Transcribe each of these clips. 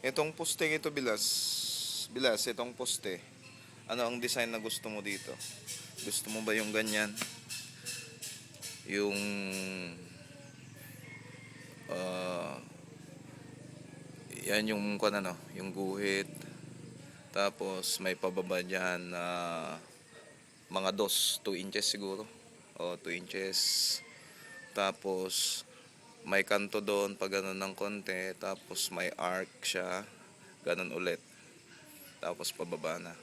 Itong poste ito, Bilas. Bilas, itong poste. Ano ang design na gusto mo dito? Gusto mo ba yung ganyan? Yung... ah yan yung kung ano, yung guhit. Tapos may pababa dyan na mga dos, 2 inches siguro. O 2 inches. Tapos may kanto doon pag ganun ng konti. Tapos may arc siya. Ganun ulit. Tapos pababa na.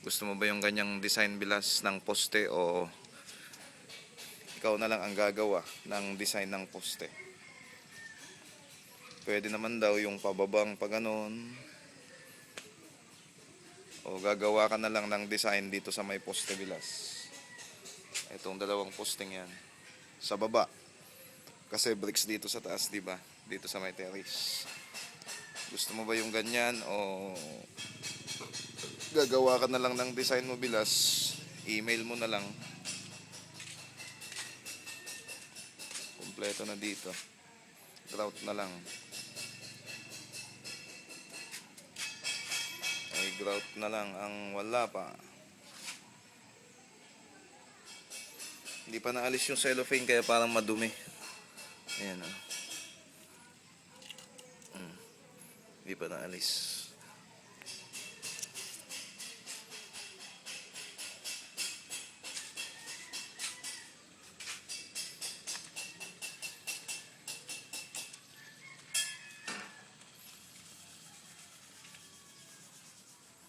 Gusto mo ba yung ganyang design bilas ng poste o ikaw na lang ang gagawa ng design ng poste? Pwede naman daw yung pababang pag ganun. O gagawa ka na lang ng design dito sa may poste bilas. Itong dalawang posting yan. Sa baba. Kasi bricks dito sa taas, di ba? Dito sa may terrace. Gusto mo ba yung ganyan o gagawa ka na lang ng design mo bilas? Email mo na lang. Kompleto na dito. Grout na lang. Ay grout na lang ang wala pa. Hindi pa naalis yung cellophane kaya parang madumi. Ayan o. Mm. Hindi pa naalis.